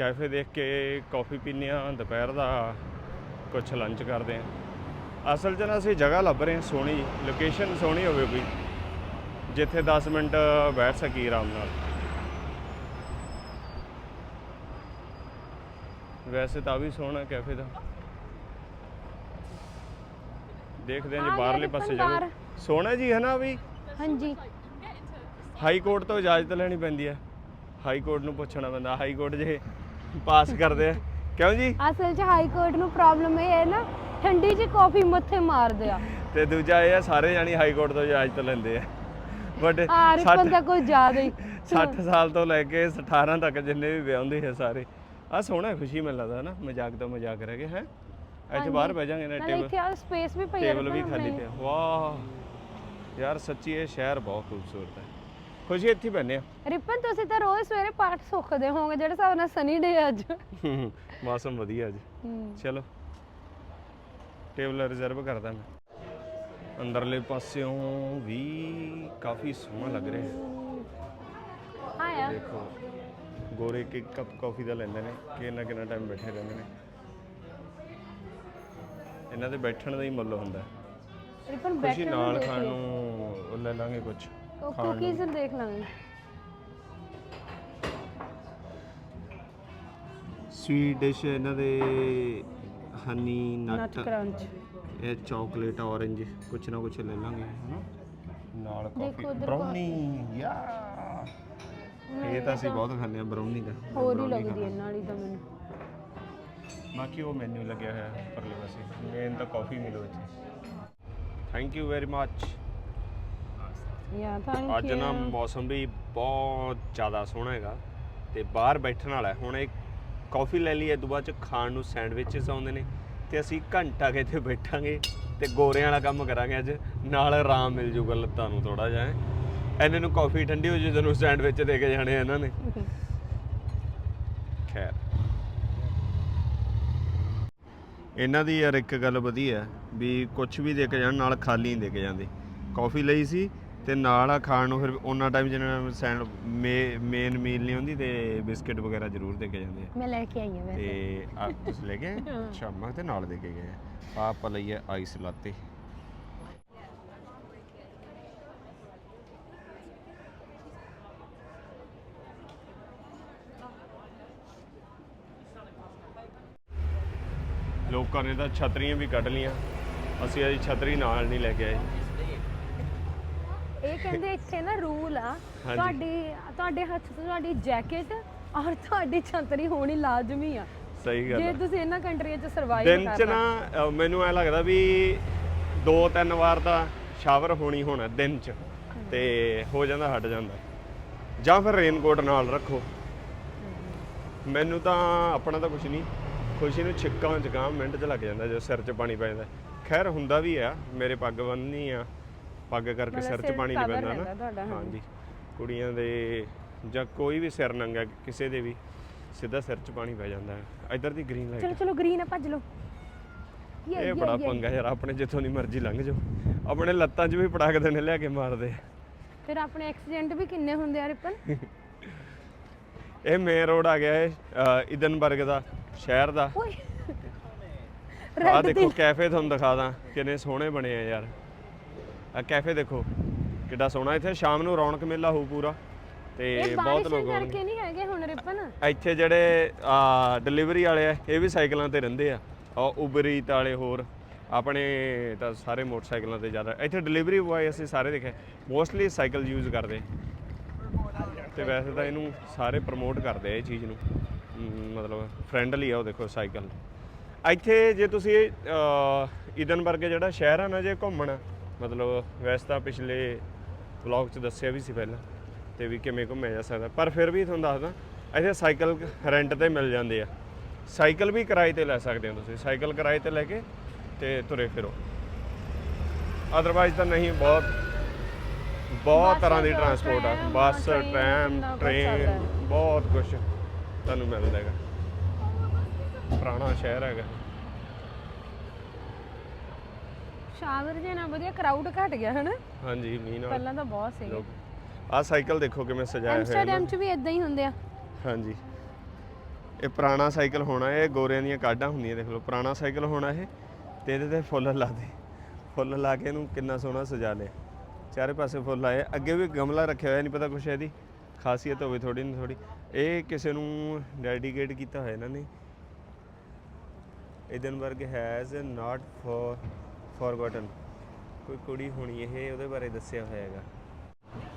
ਕੈਫੇ ਦੇਖ ਕੇ ਕਾਫੀ ਪੀਂਦੇ ਹਾਂ ਦੁਪਹਿਰ ਦਾ ਕੁਝ ਲੰਚ ਕਰਦੇ ਹਾਂ। ਅਸਲ 'ਚ ਨਾ ਅਸੀਂ ਜਗ੍ਹਾ ਲੱਭ ਰਹੇ ਹਾਂ ਸੋਹਣੀ ਲੋਕੇਸ਼ਨ ਸੋਹਣੀ ਹੋਵੇ ਕੋਈ ਜਿੱਥੇ 10 ਮਿੰਟ ਬੈਠ ਸਕੀ ਆਰਾਮ ਨਾਲ। ਵੈਸੇ ਤਾਂ ਵੀ ਸੋਹਣਾ ਕੈਫੇ ਦਾ। ਦੇਖਦੇ ਹਾਂ ਆ ਜੀ ਬਾਹਰਲੇ ਪਾਸੇ। ਜਾਓ ਸੋਹਣਾ ਜੀ ਹੈ ਨਾ ਵੀ? ਹਾਂਜੀ। ਹਾਈ ਕੋਰਟ ਤੋਂ ਇਜਾਜ਼ਤ ਲੈਣੀ ਪੈਂਦੀ ਹੈ। ਹਾਈ ਕੋਰਟ ਨੂੰ ਪੁੱਛਣਾ ਪੈਂਦਾ ਹਾਈ ਕੋਰਟ ਜੇ ਪਾਸ ਕਰਦੇ ਆ। ਕਿਉਂ ਜੀ? ਅਸਲ 'ਚ ਹਾਈ ਕੋਰਟ ਨੂੰ ਪ੍ਰੋਬਲਮ ਇਹ ਹੈ ਨਾ ਠੰਡੀ ਜੀ ਕਾਫੀ ਮੱਥੇ ਮਾਰਦੇ ਆ। ਤੇ ਦੂਜਾ ਇਹ ਆ ਸਾਰੇ ਜਾਣੀ ਹਾਈ ਕੋਰਟ ਤੋਂ ਇਜਾਜ਼ਤ ਲੈਂਦੇ ਆ। ਬਟ ਆ ਰਿਪਨ ਦਾ ਕੋਈ ਜ਼ਿਆਦਾ ਹੀ। 60 ਸਾਲ ਤੋਂ ਲੈ ਕੇ 18 ਤੱਕ ਜਿੰਨੇ ਵੀ ਵਿਆਹੁੰਦੇ ਆ ਸਾਰੇ। ਆ ਸੋਹਣਾ ਖੁਸ਼ੀ ਮੈਨੂੰ ਲੱਗਦਾ ਨਾ ਮਜ਼ਾਕ ਤੋਂ ਮਜ਼ਾਕ ਰਹਿ ਗਿਆ ਹੈ? ਇੱਥੇ ਬਾਹਰ ਬਹਿ ਜਾਾਂਗੇ ਨਾ ਟੇਬਲ ਇੱਥੇ ਆ ਸਪੇਸ ਵੀ ਪਈ ਆ ਟੇਬਲ ਵੀ ਖਾਲੀ। ਪਿਆ। ਵਾਹ! ਯਾਰ ਸੱਚੀ ਇਹ ਸ਼ਹਿਰ ਬਹੁਤ ਖੂਬਸੂਰਤ ਹੈ। ਖੁਸ਼ੀ ਇੱਥੇ ਹੀ ਬੈਨੇ ਆ। ਰਿਪਨ ਤੁਸੀਂ ਤਾਂ ਰੋਜ਼ ਸਵੇਰੇ ਪਾਠ ਸੁੱਖਦੇ ਹੋਵੋਗੇ ਜਿਹੜੇ ਹਿਸਾਬ ਨਾਲ ਸਨੀ ਡੇ ਅੱਜ। ਮੌਸਮ ਵਧੀਆ ਅੱਜ। ਹੂੰ। ਚਲੋ। ਟੇਬਲ ਰਿਜ਼ਰਵ ਕਰਦਾ ਮੈਂ। ਅੰਦਰਲੇ ਪਾਸਿਓਂ ਵੀ ਕਾਫੀ ਸੋਹਣਾ ਲੱਗ ਰਿਹਾ ਹੈ। ਹਾਂ ਯਾਰ ਦੇਖੋ ਗੋਰੇ ਇੱਕ ਕੱਪ ਕਾਫੀ ਦਾ ਲੈਂਦੇ ਨੇ ਕਿੰਨਾ ਕਿੰਨਾ ਟਾਈਮ ਬੈਠੇ ਰਹਿੰਦੇ ਨੇ। ਇਹਨਾਂ ਦੇ ਬੈਠਣ ਦਾ ਹੀ ਮੁੱਲ ਹੁੰਦਾ। ਹੈ। ਰਿਪਨ ਖੁਸ਼ੀ ਬੈਠਣ ਨਾਲ ਨੂੰ ਦੇਖ ਖਾਣ ਲਿਓ। ਨੂੰ ਉਹ ਲੈ ਲਾਂਗੇ ਕੁਝ ਉਹ ਖਾਣ ਨੂੰ। ਕੁਕੀਜ਼ ਦੇਖ ਲਾਂਗੇ। ਸਵੀਟ ਡਿਸ਼ ਇਹਨਾਂ ਦੇ ਹਨੀ ਨਟ ਨਟ ਕਰੰਚ ਇਹ ਚਾਕਲੇਟ ਔਰੰਜ ਕੁਛ ਨਾ ਕੁਛ ਲੈ ਲਾਂਗੇ ਹਨਾ? ਨਾਲ ਕਾਫੀ ਉੱਧਰ ਬ੍ਰਾਊਨੀ ਯਾ। ਇਹ ਤਾਂ ਅਸੀਂ ਬਹੁਤ ਖਾਂਦੇ ਆ ਬ੍ਰਾਊਨੀ ਦਾ। ਹੋਰ ਹੀ brownie ਲੱਗਦੀ। ਹੈ ਨਾਲ ਹੀ ਤਾਂ ਮੈਨੂੰ। ਬਾਕੀ ਉਹ ਮੈਨੂ ਲੱਗਿਆ ਹੋਇਆ ਹੈ ਪਰਲੇ ਪਾਸੇ। ਮੇਨ ਤਾਂ ਕਾਫੀ ਮਿਲੋ ਇੱਥੇ। ਥੈਂਕ ਯੂ ਵੈਰੀ ਮੱਚ ਯਾ ਥੈਂਕ ਅੱਜ ਨਾ ਮੌਸਮ ਵੀ ਬਹੁਤ ਜ਼ਿਆਦਾ ਸੋਹਣਾ ਹੈਗਾ ਤੇ ਬਾਹਰ ਬੈਠਣ ਵਾਲਾ ਹੈ। ਹੁਣ ਇਹ ਕਾਫੀ ਲੈ ਲਈ ਤੋਂ ਬਾਅਦ ਚ ਖਾਣ ਨੂੰ ਸੈਂਡਵਿਚਸ ਆਉਂਦੇ ਨੇ ਤੇ ਅਸੀਂ ਘੰਟਾ ਕੇ ਇੱਥੇ ਬੈਠਾਂਗੇ ਤੇ ਗੋਰਿਆਂ ਵਾਲਾ ਕੰਮ ਕਰਾਂਗੇ ਅੱਜ। ਨਾਲ ਆਰਾਮ ਮਿਲ ਜੂਗਾ ਲੱਤਾਂ ਨੂੰ ਥੋੜਾ ਜਿਹਾ ਹੈਂ। ਇਹਨਾਂ ਨੂੰ ਕਾਫੀ ਠੰਡੀ ਹੋ ਜੂ ਜਦੋਂ ਸੈਂਡਵਿਚ ਦੇ ਕੇ ਜਾਣੇ ਆ ਇਹਨਾਂ ਨੇ। ਖੈਰ। ਇਹਨਾਂ ਦੀ ਯਾਰ ਇੱਕ ਗੱਲ ਵਧੀਆ ਵੀ ਕੁਝ ਵੀ ਦੇ ਕੇ ਜਾਣ ਨਾਲ ਖਾਲੀ ਨਹੀਂ ਦੇ ਕੇ ਜਾਂਦੇ। ਕਾਫੀ ਲਈ ਸੀ ਤੇ ਨਾਲ ਆ ਖਾਣ ਨੂੰ ਫਿਰ ਉਹਨਾਂ ਟਾਈਮ ਜਿਹਨਾਂ ਸੈਂਡ ਮੇਨ ਮੀਲ ਨਹੀਂ ਹੁੰਦੀ ਤੇ ਬਿਸਕਟ ਵਗੈਰਾ ਜ਼ਰੂਰ ਦੇ ਕੇ ਜਾਂਦੇ ਆ। ਮੈਂ ਲੈ ਕੇ ਆਈ ਹਾਂ ਵੈਸੇ। ਤੇ ਆ ਤੁਸੀਂ ਲੈ ਗਏ? ਅੱਛਾ ਮੈਂ ਤੇ ਨਾਲ ਦੇ ਕੇ ਗਏ ਆ। ਆਪਾਂ ਲਈ ਹੈ ਆਈਸ ਲਾਤੇ ਲੋਕਾਂ ਨੇ ਤਾਂ ਛਤਰੀਆਂ ਵੀ ਕੱਢ ਲੀਆਂ ਅਸੀਂ ਅਜੀ ਛਤਰੀ ਨਾਲ ਨਹੀਂ ਲੈ ਕੇ ਆਏ। ਇਹ ਕਹਿੰਦੇ ਇੱਥੇ ਨਾ ਰੂਲ ਆ ਹਾਂਜੀ। ਤੁਹਾਡੀ ਤੁਹਾਡੇ ਹੱਥ 'ਚ ਤੁਹਾਡੀ ਜੈਕਟ ਔਰ ਤੁਹਾਡੀ ਛਤਰੀ ਹੋਣੀ ਲਾਜ਼ਮੀ ਆ। ਸਹੀ ਗੱਲ ਜੇ ਹੈ ਤੁਸੀਂ ਇਹਨਾਂ ਕੰਟਰੀਆਂ 'ਚ ਸਰਵਾਈਵ ਦਿਨ ਚ ਕਰਨਾ। ਨਾ ਅ, ਮੈਨੂੰ ਐ ਲੱਗਦਾ ਵੀ ਦੋ ਤਿੰਨ ਵਾਰ ਤਾਂ ਸ਼ਾਵਰ ਹੋਣੀ ਹੋਣਾ ਦਿਨ ਚ ਤੇ ਹੋ ਜਾਂਦਾ ਹਟ ਜਾਂਦਾ। ਜਾਂ ਫਿਰ ਰੇਨਕੋਟ ਨਾਲ ਰੱਖੋ। ਮੈਨੂੰ ਤਾਂ ਆਪਣਾ ਤਾਂ ਕੁਝ ਨਹੀਂ ਖੁਸ਼ੀ ਨੂੰ ਛਿੱਕਾਂ ਜ਼ੁਕਾਮ ਮਿੰਟ ਚ ਲੱਗ ਜਾਂਦਾ ਜਦੋਂ ਸਿਰ 'ਚ ਪਾਣੀ ਪੈ ਜਾਂਦਾ। ਖੈਰ ਹੁੰਦਾ ਵੀ ਆ ਮੇਰੇ ਪੱਗ ਬੰਨ੍ਹਨੀ ਆ। ਪੱਗ ਕਰਕੇ ਸਿਰ 'ਚ ਪਾਣੀ ਨਹੀਂ ਪੈਂਦਾ ਨਾ। ਹਾਂਜੀ। ਕੁੜੀਆਂ ਦੇ ਜਾਂ ਕੋਈ ਵੀ ਸਿਰ ਨੰਗਾ ਕਿਸੇ ਦੇ ਵੀ ਸਿੱਧਾ ਸਿਰ 'ਚ ਪਾਣੀ ਪੈ ਜਾਂਦਾ ਹੈ। ਇੱਧਰ ਦੀ ਗ੍ਰੀਨ ਲਾਈਟ ਚਲੋ ਚਲੋ ਗ੍ਰੀਨ ਆ ਭੱਜ ਲਓ। ਇਹ ਬੜਾ ਪੰਗਾ ਯਾਰ ਆਪਣੇ ਜਿੱਥੋਂ ਦੀ ਮਰਜ਼ੀ ਲੰਘ ਜਾਓ। ਆਪਣੇ ਲੱਤਾਂ 'ਚ ਵੀ ਪੜਾਕਦੇ ਨੇ ਲਿਆ ਕੇ ਮਾਰਦੇ। ਫਿਰ ਆਪਣੇ ਐਕਸੀਡੈਂਟ ਵੀ ਕਿੰਨੇ ਹੁੰਦੇ ਆ ਰਿਪਨ? ਇਹ ਮੇਨ ਰੋਡ ਆ ਗਿਆ ਅ, ਇਦਨਬਰਗ ਦਾ ਸ਼ਹਿਰ ਦਾ। ਆ ਦੇਖੋ ਕੈਫੇ ਤੁਹਾਨੂੰ ਦਿਖਾ ਦਾਂ ਕਿੰਨੇ ਸੋਹਣੇ ਬਣੇ ਆ ਯਾਰ। ਆ ਕੈਫੇ ਦੇਖੋ ਕਿੱਡਾ ਸੋਹਣਾ ਇੱਥੇ ਸ਼ਾਮ ਨੂੰ ਰੌਣਕ ਮੇਲਾ ਹੋਊ ਪੂਰਾ ਤੇ ਬਹੁਤ ਲੋਕ ਕਰਕੇ ਨਹੀਂ ਹੈਗੇ ਹੁਣ ਰਿਪਨ? ਇੱਥੇ ਜਿਹੜੇ ਆ ਡਿਲੀਵਰੀ ਵਾਲੇ ਆ ਇਹ ਵੀ ਸਾਈਕਲਾਂ ਤੇ ਰਹਿੰਦੇ ਆ। ਆ ਉਬਰ ਵਾਲੇ ਹੋਰ ਆਪਣੇ ਤਾਂ ਸਾਰੇ ਮੋਟਰਸਾਈਕਲਾਂ ਤੇ ਜ਼ਿਆਦਾ ਇੱਥੇ ਡਿਲੀਵਰੀ ਬੁਆਏ ਅਸੀਂ ਸਾਰੇ ਦੇਖੇ ਮੋਸਟਲੀ ਸਾਈਕਲ ਯੂਜ਼ ਕਰਦੇ। ਤੇ ਵੈਸੇ ਤਾਂ ਇਹਨੂੰ ਸਾਰੇ ਪ੍ਰਮੋਟ ਕਰਦੇ ਆ ਇਹ ਚੀਜ਼ ਨੂੰ। ਮਤਲਬ ਫ੍ਰੈਂਡਲੀ ਆ ਉਹ ਦੇਖੋ ਸਾਈਕਲ। ਇੱਥੇ ਜੇ ਤੁਸੀਂ ਅ, ਈਦਨਬਰਗ ਜਿਹੜਾ ਸ਼ਹਿਰ ਆ ਨਾ ਜੇ ਘੁੰਮਣਾ ਮਤਲਬ ਵੈਸੇ ਤਾਂ ਪਿਛਲੇ ਵਲੌਗ 'ਚ ਦੱਸਿਆ ਵੀ ਸੀ ਪਹਿਲਾਂ ਤੇ ਵੀ ਕਿਵੇਂ ਘੁੰਮਿਆ ਜਾ ਸਕਦਾ ਪਰ ਫਿਰ ਵੀ ਤੁਹਾਨੂੰ ਦੱਸਦਾ ਇੱਥੇ ਸਾਈਕਲ ਰੈਂਟ ਤੇ ਮਿਲ ਜਾਂਦੇ ਆ। ਸਾਈਕਲ ਵੀ ਕਿਰਾਏ ਤੇ ਲੈ ਸਕਦੇ ਹੋ ਤੁਸੀਂ ਸਾਈਕਲ ਕਿਰਾਏ ਤੇ ਲੈ ਕੇ ਤੇ ਤੁਰੇ ਫਿਰੋ। ਅਦਰਵਾਈਜ਼ ਤਾਂ ਨਹੀਂ ਬਹੁਤ ਬਹੁਤ ਤਰ੍ਹਾਂ ਦੀ ਟਰਾਂਸਪੋਰਟ ਆ। Bus train, tram train. ਬਹੁਤ ਕੁਝ ਤੁਹਾਨੂੰ ਮਿਲਦਾ ਹੈਗਾ। ਪੁਰਾਣਾ ਸ਼ਹਿਰ ਹੈਗਾ। ਸ਼ਾਵਰ ਜੇ ਨਾ ਵਧੀਆ ਕਰਾਊਡ ਘਟ ਗਿਆ ਹਨਾ? ਹਾਂਜੀ ਮੀਂਹ ਨਾਲ। ਪਹਿਲਾਂ ਤਾਂ ਬਹੁਤ ਸੀਗੇ। ਲੋਕ ਆਹ ਸਾਈਕਲ ਦੇਖੋ ਕਿਵੇਂ ਸਜਾਇਆ ਹੋਇਆ ਐਮਸਟਰਡਮ ਨਾ। ਚ ਵੀ ਇਦਾਂ ਹੀ ਹੁੰਦੇ ਆ। ਹਾਂਜੀ। ਇਹ ਪੁਰਾਣਾ ਸਾਈਕਲ ਹੋਣਾ ਇਹ ਗੋਰਿਆਂ ਦੀਆਂ ਕਾਢਾਂ ਹੁੰਦੀਆਂ ਦੇਖ ਲਓ ਪੁਰਾਣਾ ਸਾਈਕਲ ਹੋਣਾ ਇਹ ਤੇ ਇਹਦੇ ਤੇ ਫੁੱਲ ਲਾ ਦੇ। ਫੁੱਲ ਲਾ ਕੇ ਇਹਨੂੰ ਕਿੰਨਾ ਸੋਹਣਾ ਸਜਾ ਲਿਆ। ਚਾਰੇ ਪਾਸੇ ਫੁੱਲ ਆਏ। ਅੱਗੇ ਵੀ ਗਮਲਾ ਰੱਖਿਆ ਹੋਇਆ ਨਹੀਂ ਪਤਾ ਕੁਛ ਇਹਦੀ। ਖਾਸੀਅਤ ਹੋਵੇ ਥੋੜੀ ਨਾ ਥੋੜੀ ਇਹ ਕਿਸੇ ਨੂੰ ਡੈਡੀਕੇਟ ਕੀਤਾ ਹੋਇਆ ਇਹਨਾਂ ਨੇ। Edinburgh has not for forgotten ਕੋਈ ਕੁੜੀ ਹੋਣੀ ਇਹ ਉਹਦੇ ਬਾਰੇ ਦੱਸਿਆ ਹੋਇਆ ਹੈਗਾ।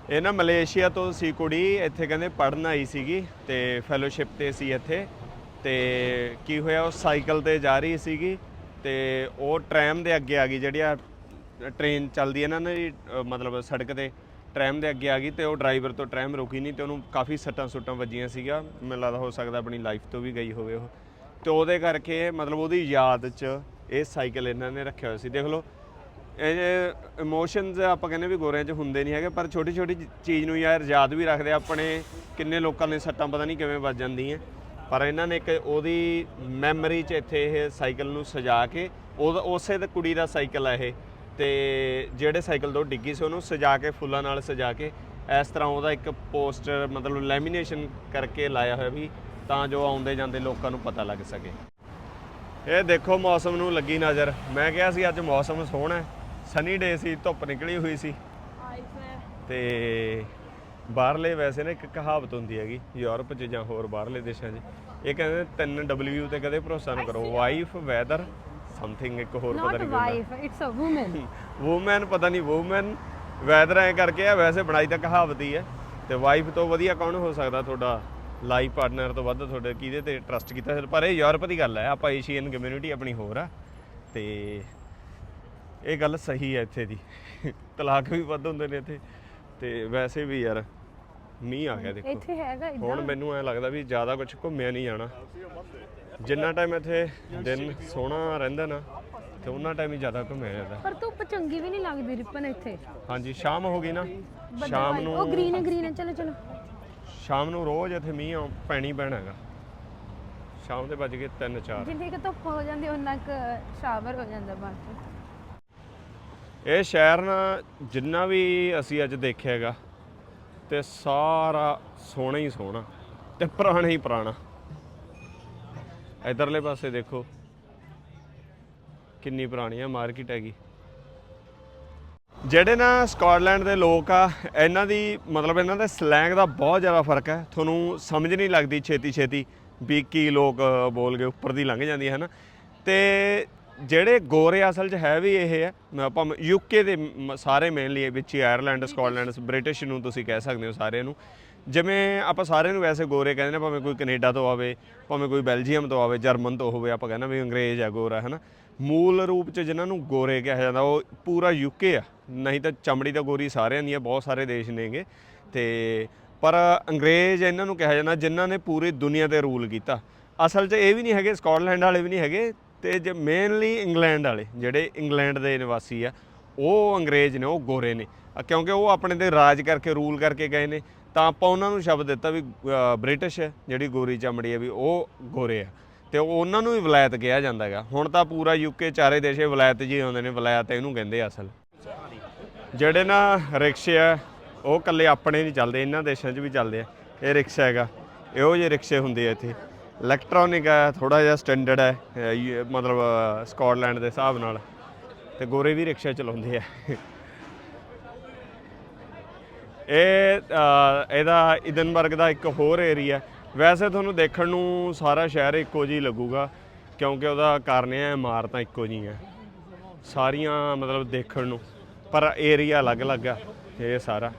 ਇਹ ਨਾ ਮਲੇਸ਼ੀਆ ਤੋਂ ਸੀ ਕੁੜੀ ਇੱਥੇ ਕਹਿੰਦੇ ਪੜਨ ਆਈ ਸੀਗੀ ਤੇ ਫੈਲੋਸ਼ਿਪ ਤੇ ਸੀ ਇੱਥੇ। ਤੇ ਕੀ ਹੋਇਆ ਉਹ ਸਾਈਕਲ ਤੇ ਜਾ ਰਹੀ ਸੀਗੀ ਤੇ ਉਹ ਟ੍ਰੈਮ ਦੇ ਅੱਗੇ ਆ ਗਈ ਜਿਹੜੀ ਆ ਟ੍ਰੇਨ ਚੱਲਦੀ ਹੈ ਨਾ ਨਾ ਜੀ ਅ, ਮਤਲਬ ਸੜਕ ਤੇ ਟ੍ਰੈਮ ਦੇ ਅੱਗੇ ਆ ਗਈ ਤੇ ਉਹ ਡਰਾਈਵਰ ਤੋਂ ਟ੍ਰੈਮ ਰੁਕੀ ਨਹੀਂ ਤੇ ਉਹਨੂੰ ਕਾਫੀ ਸੱਟਾਂ ਸੁੱਟਾਂ ਵੱਜੀਆਂ ਸੀਗਾ ਮੈਨੂੰ ਲੱਗਦਾ ਹੋ ਸਕਦਾ ਆਪਣੀ ਲਾਈਫ ਤੋਂ ਵੀ ਗਈ ਹੋਵੇ ਉਹ। ਤੇ ਉਹਦੇ ਕਰਕੇ ਮਤਲਬ ਉਹਦੀ ਯਾਦ 'ਚ ਇਹ ਸਾਈਕਲ ਇਹਨਾਂ ਨੇ ਰੱਖਿਆ ਹੋਇਆ ਸੀ। ਦੇਖ ਲਓ, ਇਹ ਇਮੋਸ਼ਨਸ ਆਪਾਂ ਕਹਿੰਦੇ ਵੀ ਗੋਰਿਆਂ 'ਚ ਹੁੰਦੇ ਨਹੀਂ ਹੈਗੇ, ਪਰ ਛੋਟੀ ਛੋਟੀ ਚੀਜ਼ ਨੂੰ ਯਾਰ ਯਾਦ ਵੀ ਰੱਖਦੇ ਆ। ਆਪਣੇ, ਕਿੰਨੇ ਲੋਕਾਂ ਨੇ ਸੱਟਾਂ ਪਤਾ ਨਹੀਂ ਕਿਵੇਂ ਵੱਜ ਜਾਂਦੀਆਂ। ਪਰ ਇਹਨਾਂ ਨੇ ਇੱਕ ਉਹਦੀ ਮੈਮਰੀ 'ਚ ਇੱਥੇ ਇਹ ਸਾਈਕਲ ਨੂੰ ਸਜਾ ਕੇ, ਉਹ ਉਸੇ ਤੇ ਕੁੜੀ ਦਾ ਸਾਈਕਲ ਆ ਇਹ। ਤੇ ਜਿਹੜੇ ਸਾਈਕਲ ਤੋਂ ਡਿੱਗੀ ਸੀ, ਉਹਨੂੰ ਸਜਾ ਕੇ, ਫੁੱਲਾਂ ਨਾਲ ਸਜਾ ਕੇ, ਇਸ ਤਰ੍ਹਾਂ ਉਹਦਾ ਇੱਕ ਪੋਸਟਰ ਮਤਲਬ ਲੈਮੀਨੇਸ਼ਨ ਕਰਕੇ ਲਾਇਆ ਹੋਇਆ ਵੀ ਤਾਂ ਜੋ ਆਉਂਦੇ ਜਾਂਦੇ ਲੋਕਾਂ ਨੂੰ ਪਤਾ ਲੱਗ ਸਕੇ। ਇਹ ਦੇਖੋ ਮੌਸਮ ਨੂੰ ਲੱਗੀ ਨਜ਼ਰ। ਮੈਂ ਕਿਹਾ ਸੀ ਅੱਜ ਮੌਸਮ ਸੋਹਣਾ ਹੈ। ਸਨੀ ਡੇ ਸੀ ਧੁੱਪ ਨਿਕਲੀ ਹੋਈ ਸੀ। ਤੇ ਬਾਹਰਲੇ ਵੈਸੇ ਨਾ ਇੱਕ ਕਹਾਵਤ ਹੁੰਦੀ ਹੈਗੀ ਯੂਰਪ 'ਚ ਜਾਂ ਹੋਰ ਬਾਹਰਲੇ ਦੇਸ਼ਾਂ 'ਚ। ਇਹ ਕਹਿੰਦੇ ਤਿੰਨ W ਤੇ ਕਦੇ ਭਰੋਸਾ ਨਾ ਕਰੋ ਵਾਈਫ ਵੈਦਰ ਸਮਥਿੰਗ ਇੱਕ ਹੋਰ ਪਤਾ ਨਹੀਂ ਵਾਈਫ ਇਟਸ ਅ ਔਮਨ ਪਤਾ ਨਹੀਂ ਵੂਮਨ ਵੈਦਰ ਐ ਕਰਕੇ ਆ ਵੈਸੇ ਬਣਾਈ ਤਾਂ ਕਹਾਵਤ ਹੀ ਹੈ। ਤੇ ਵਾਈਫ ਤੋਂ ਵਧੀਆ ਕੌਣ ਹੋ ਸਕਦਾ ਤੁਹਾਡਾ? ਲਾਈਫ ਪਾਰਟਨਰ ਤੋਂ ਵੱਧ ਤੁਹਾਡੇ ਕਿਹਦੇ ਤੇ ਟਰਸਟ ਕੀਤਾ ਪਰ ਇਹ ਯੂਰਪ ਦੀ ਗੱਲ ਹੈ ਆਪਾਂ ਏਸ਼ੀਅਨ ਕਮਿਊਨਿਟੀ ਆਪਣੀ ਹੋਰ ਆ ਤੇ ਇਹ ਗੱਲ ਸਹੀ ਹੈ ਇੱਥੇ ਦੀ। ਤਲਾਕ ਵੀ ਵੱਧ ਹੁੰਦੇ ਨੇ ਇੱਥੇ ਤੇ ਵੈਸੇ ਵੀ ਯਾਰ ਮੀਂਹ ਆ ਗਿਆ ਦੇਖੋ। ਇੱਥੇ ਹੈਗਾ ਹੁਣ ਇਦਾਂ ਮੈਨੂੰ ਐ ਲੱਗਦਾ ਵੀ ਜ਼ਿਆਦਾ ਕੁਝ ਘੁੰਮਿਆ ਨਹੀਂ ਜਾਣਾ। ਜਿੰਨਾ ਟਾਈਮ ਇੱਥੇ ਦਿਨ ਸੋਹਣਾ ਰਹਿੰਦਾ ਨਾ ਤੇ ਉਹਨਾਂ ਟਾਈਮ ਹੀ ਜ਼ਿਆਦਾ ਘੁੰਮਿਆ ਜਾਂਦਾ। ਪਰ ਧੁੱਪ ਚੰਗੀ ਵੀ ਨਹੀਂ ਲੱਗਦੀ ਰਿਪਨ ਇੱਥੇ। ਹਾਂਜੀ ਸ਼ਾਮ ਹੋ ਗਈ ਨਾ ਸ਼ਾਮ ਵਾਲੀ- ਉਹ ਨੂੰ ਗ੍ਰੀਨ ਗ੍ਰੀਨ ਚਲੋ ਚਲੋ। ਸ਼ਾਮ ਨੂੰ ਰੋਜ਼ ਇੱਥੇ ਮੀਂਹ ਆਉ- ਪੈਣੀ ਪੈਣਾ ਹੈਗਾ। ਸ਼ਾਮ ਦੇ ਵੱਜ ਗਏ 3 4 ਜਿੰਨੀ ਕਿ ਧੁੱਪ ਹੋ ਜਾਂਦੀ ਉਹਨਾਂ ਕ ਸ਼ਾਵਰ ਹੋ ਜਾਂਦਾ ਬਾਅਦ ਇਹ ਸ਼ਹਿਰ ਨਾ ਜਿੰਨਾ ਵੀ ਅਸੀਂ ਅੱਜ ਦੇਖਿਆ ਹੈਗਾ ਤੇ ਸਾਰਾ ਸੋਹਣਾ ਹੀ ਸੋਹਣਾ ਤੇ ਪੁਰਾਣਾ ਹੀ ਪੁਰਾਣਾ। ਇਧਰਲੇ ਪਾਸੇ ਦੇਖੋ ਕਿੰਨੀ ਪੁਰਾਣੀ ਆ ਮਾਰਕੀਟ ਹੈਗੀ। ਜਿਹੜੇ ਨਾ ਸਕਾਟਲੈਂਡ ਦੇ ਲੋਕ ਆ ਇਹਨਾਂ ਦੀ ਮਤਲਬ ਇਹਨਾਂ ਦੇ ਸਲੈਂਗ ਦਾ ਬਹੁਤ ਜ਼ਿਆਦਾ ਫ਼ਰਕ ਹੈ। ਤੁਹਾਨੂੰ ਸਮਝ ਨਹੀਂ ਲੱਗਦੀ ਛੇਤੀ ਛੇਤੀ ਵੀ ਕੀ ਲੋਕ ਬੋਲ ਕੇ ਉੱਪਰ ਦੀ ਲੰਘ ਜਾਂਦੀ ਹੈ ਨਾ। ਤੇ ਜਿਹੜੇ ਗੋਰੇ ਅਸਲ 'ਚ ਹੈ ਵੀ ਇਹ ਹੈ ਆਪਾਂ ਯੂਕੇ ਦੇ ਸਾਰੇ ਮੇਨਲੀ ਵਿੱਚ ਹੀ ਆਇਰਲੈਂਡ ਸਕਾਟਲੈਂਡ ਬ੍ਰਿਟਿਸ਼ ਨੂੰ ਤੁਸੀਂ ਕਹਿ ਸਕਦੇ ਹੋ ਸਾਰਿਆਂ ਨੂੰ। ਜਿਵੇਂ ਆਪਾਂ ਸਾਰਿਆਂ ਨੂੰ ਵੈਸੇ ਗੋਰੇ ਕਹਿੰਦੇ ਨੇ ਭਾਵੇਂ ਕੋਈ ਕੈਨੇਡਾ ਤੋਂ ਆਵੇ ਭਾਵੇਂ ਕੋਈ ਬੈਲਜੀਅਮ ਤੋਂ ਆਵੇ ਜਰਮਨ ਤੋਂ ਹੋਵੇ ਆਪਾਂ ਕਹਿੰਦੇ ਵੀ ਅੰਗਰੇਜ਼ ਆ ਗੋਰਾ ਹੈ ਨਾ। ਮੂਲ ਰੂਪ 'ਚ ਜਿਨ੍ਹਾਂ ਨੂੰ ਗੋਰੇ ਕਿਹਾ ਜਾਂਦਾ ਉਹ ਪੂਰਾ ਯੂਕੇ ਆ। ਨਹੀਂ ਤਾਂ ਚਮੜੀ ਤਾਂ ਗੋਰੀ ਸਾਰਿਆਂ ਦੀ ਆ ਬਹੁਤ ਸਾਰੇ ਦੇਸ਼ ਨੇਗੇ। ਤੇ ਪਰ ਅੰਗਰੇਜ਼ ਇਹਨਾਂ ਨੂੰ ਕਿਹਾ ਜਾਂਦਾ ਜਿਨ੍ਹਾਂ ਨੇ ਪੂਰੀ ਦੁਨੀਆ ਤੇ ਰੂਲ ਕੀਤਾ। ਅਸਲ 'ਚ ਇਹ ਵੀ ਨਹੀਂ ਹੈਗੇ ਸਕਾਟਲੈਂਡ ਵਾਲੇ ਵੀ ਨਹੀਂ ਹੈਗੇ ਤੇ ਜੇ ਮੇਨਲੀ ਇੰਗਲੈਂਡ ਵਾਲੇ ਜਿਹੜੇ ਇੰਗਲੈਂਡ ਦੇ ਨਿਵਾਸੀ ਆ ਉਹ ਅੰਗਰੇਜ਼ ਨੇ ਉਹ ਗੋਰੇ ਨੇ। ਕਿਉਂਕਿ ਉਹ ਆਪਣੇ ਤੇ ਰਾਜ ਕਰਕੇ ਰੂਲ ਕਰਕੇ ਗਏ ਨੇ। ਤਾਂ ਆਪਾਂ ਉਹਨਾਂ ਨੂੰ ਸ਼ਬਦ ਦਿੱਤਾ ਵੀ ਅ, ਬ੍ਰਿਟਿਸ਼ ਜਿਹੜੀ ਗੋਰੀ ਚਮੜੀ ਹੈ ਵੀ ਉਹ ਗੋਰੇ ਆ। ਤੇ ਉਹਨਾਂ ਨੂੰ ਵੀ ਵਲਾਇਤ ਕਿਹਾ ਜਾਂਦਾ ਹੈਗਾ। ਹੁਣ ਤਾਂ ਪੂਰਾ ਯੂਕੇ ਚਾਰੇ ਦੇਸ਼ੇ ਵਲਾਇਤ ਜੀ ਆਉਂਦੇ ਨੇ ਵਲਾਇਤ ਇਹਨੂੰ ਕਹਿੰਦੇ ਆ ਅਸਲ। ਜਿਹੜੇ ਨਾ ਰਿਕਸ਼ੇ ਆ, ਉਹ ਕੱਲੇ ਆਪਣੇ ਨਹੀਂ ਚੱਲਦੇ, ਇਹਨਾਂ ਦੇਸ਼ਾਂ 'ਚ ਵੀ ਚੱਲਦੇ ਆ। ਇਹ ਰਿਕਸ਼ਾ ਹੈਗਾ, ਇਹੋ ਜਿਹੇ ਰਿਕਸ਼ੇ ਹੁੰਦੇ ਆ ਇੱਥੇ। ਇਲੈਕਟ੍ਰੋਨਿਕ ਹੈ ਥੋੜਾ ਜਿਹਾ ਸਟੈਂਡਰਡ ਹੈ ਯੂ- ਮਤਲਬ, ਅਹ ਸਕਾਟਲੈਂਡ ਦੇ ਹਿਸਾਬ ਨਾਲ। ਤੇ ਗੋਰੇ ਵੀ ਰਿਕਸ਼ਾ ਚਲਾਉਂਦੇ ਆ। ਇਹ ਇਹਦਾ ਇਦਨਬਰਗ ਦਾ ਇੱਕ ਹੋਰ ਏਰੀਆ ਵੈਸੇ ਤੁਹਾਨੂੰ ਦੇਖਣ ਨੂੰ ਸਾਰਾ ਸ਼ਹਿਰ ਇੱਕੋ ਜਿਹੀ ਲੱਗੂਗਾ, ਕਿਉਂਕਿ ਉਹਦਾ ਕਾਰਨ ਇਹ ਹੈ ਇਮਾਰਤਾਂ ਇੱਕੋ ਜਿਹੀਆਂ। ਸਾਰੀਆਂ, ਮਤਲਬ, ਦੇਖਣ ਨੂੰ। ਪਰ ਏਰੀਆ ਅਲੱਗ-ਅਲੱਗ ਆ ਇਹ ਸਾਰਾ।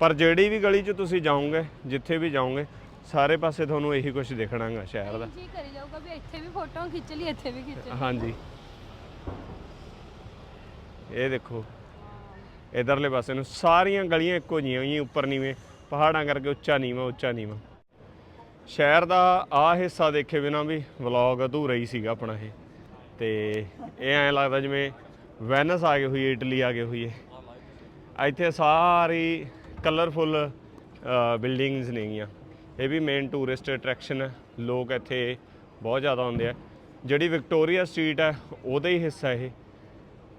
ਪਰ ਜਿਹੜੀ ਵੀ ਗਲੀ 'ਚ ਤੁਸੀਂ ਜਾਓਗੇ ਜਿੱਥੇ ਵੀ ਜਾਓਗੇ ਸਾਰੇ ਪਾਸੇ ਤੁਹਾਨੂੰ ਇਹੀ ਕੁਝ ਦੇਖਣਾਗਾ ਸ਼ਹਿਰ ਦਾ। ਜੀ ਕਰੀ ਜਾਊਗਾ ਵੀ ਇੱਥੇ ਵੀ ਫੋਟੋ ਖਿੱਚ ਲਈ ਇੱਥੇ ਵੀ ਖਿੱਚ ਲਈ। ਹਾਂਜੀ। ਇਹ ਦੇਖੋ ਇਧਰਲੇ ਪਾਸੇ ਨੂੰ ਸਾਰੀਆਂ ਗਲੀਆਂ ਇੱਕੋ ਜਿਹੀਆਂ ਹੋਈਆਂ ਉੱਪਰ ਨੀਵੇਂ ਪਹਾੜਾਂ ਕਰਕੇ ਉੱਚਾ ਨੀਵਾਂ ਉੱਚਾ ਨੀਵਾਂ। ਸ਼ਹਿਰ ਦਾ ਆ ਹਿੱਸਾ ਦੇਖੇ ਬਿਨਾ ਵੀ ਵਲੌਗ ਅਧੂਰਾ ਹੀ ਸੀਗਾ ਆਪਣਾ ਇਹ। ਤੇ ਇਹ ਐਂ ਲੱਗਦਾ ਜਿਵੇਂ ਵੈਨਸ ਆ ਗਈ ਹੋਈ ਹੈ ਇਟਲੀ ਆ ਗਈ ਹੋਈ ਹੈ ਇੱਥੇ ਸਾਰੀ ਕਲਰਫੁੱਲ ਬਿਲਡਿੰਗਸ ਨੇਗੀਆਂ ਇਹ ਵੀ ਮੇਨ ਟੂਰਿਸਟ ਅਟਰੈਕਸ਼ਨ ਹੈ। ਲੋਕ ਇੱਥੇ ਬਹੁਤ ਜ਼ਿਆਦਾ ਆਉਂਦੇ ਆ। ਜਿਹੜੀ ਵਿਕਟੋਰੀਆ ਸਟਰੀਟ ਹੈ, ਉਹਦਾ ਹੀ ਹਿੱਸਾ ਇਹ।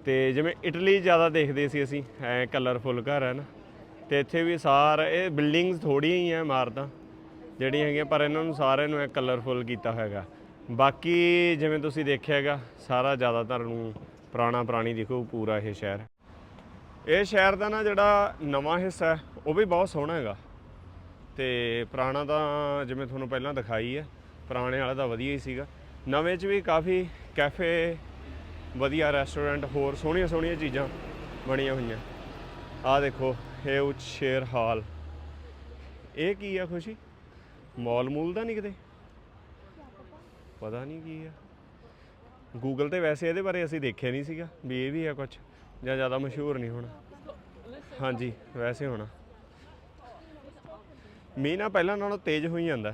ਤੇ ਜਿਵੇਂ ਇਟਲੀ ਜ਼ਿਆਦਾ ਦੇਖਦੇ ਸੀ ਅਸੀਂ, ਐ ਕਲਰਫੁੱਲ ਘਰ ਹੈ ਨਾ। ਤੇ ਇੱਥੇ ਵੀ ਸਾਰਾ, ਇਹ ਬਿਲਡਿੰਗਸ ਥੋੜੀਆਂ ਹੀ ਆ ਇਮਾਰਤਾਂ ਜਿਹੜੀਆਂ ਹੈਗੀਆਂ, ਪਰ ਇਹਨਾਂ ਨੂੰ ਸਾਰਿਆਂ ਨੂੰ ਐ ਕਲਰਫੁੱਲ ਕੀਤਾ ਹੋਇਆਗਾ ਬਾਕੀ ਜਿਵੇਂ ਤੁਸੀਂ ਦੇਖਿਆ ਹੈਗਾ, ਸਾਰਾ ਜ਼ਿਆਦਾਤਰ ਨੂੰ ਪੁਰਾਣਾ ਪੁਰਾਣੀ ਦੇਖੋ ਪੂਰਾ ਇਹ ਸ਼ਹਿਰ। ਇਹ ਸ਼ਹਿਰ ਦਾ ਨਾ ਜਿਹੜਾ ਨਵਾਂ ਹਿੱਸਾ ਹੈ, ਉਹ ਵੀ ਬਹੁਤ ਸੋਹਣਾ ਹੈਗਾ। ਤੇ ਪੁਰਾਣਾ ਤਾਂ ਜਿਵੇਂ ਤੁਹਾਨੂੰ ਪਹਿਲਾਂ ਦਿਖਾਈ ਹੈ, ਪੁਰਾਣੇ ਵਾਲਾ ਤਾਂ ਵਧੀਆ ਹੀ ਸੀਗਾ। ਨਵੇਂ 'ਚ ਵੀ ਕਾਫੀ ਕੈਫੇ, ਵਧੀਆ ਰੈਸਟੋਰੈਂਟ, ਹੋਰ ਸੋਹਣੀਆਂ ਸੋਹਣੀਆਂ ਚੀਜ਼ਾਂ ਬਣੀਆਂ ਹੋਈਆਂ। ਆਹ ਦੇਖੋ, ਇਹ ਉੱਚ ਸ਼ੇਰ ਹਾਲ। ਇਹ ਕੀ ਆ ਖੁਸ਼ੀ? ਮਾਲ ਮੂਲ ਦਾ ਨਹੀਂ ਕਿਤੇ? ਪਤਾ ਨਹੀਂ ਕੀ ਆ। ਗੂਗਲ ਤੇ ਵੈਸੇ ਇਹਦੇ ਬਾਰੇ ਅਸੀਂ ਦੇਖਿਆ ਨਹੀਂ ਸੀਗਾ ਵੀ ਇਹ ਵੀ ਹੈ ਕੁਝ ਜਾਂ ਜ਼ਿਆਦਾ ਮਸ਼ਹੂਰ ਨਹੀਂ ਹੋਣਾ। ਹਾਂਜੀ ਵੈਸੇ ਹੋਣਾ। ਮੀਂਹ ਨਾ ਪਹਿਲਾਂ ਨਾਲੋਂ ਤੇਜ਼ ਹੋਈ ਜਾਂਦਾ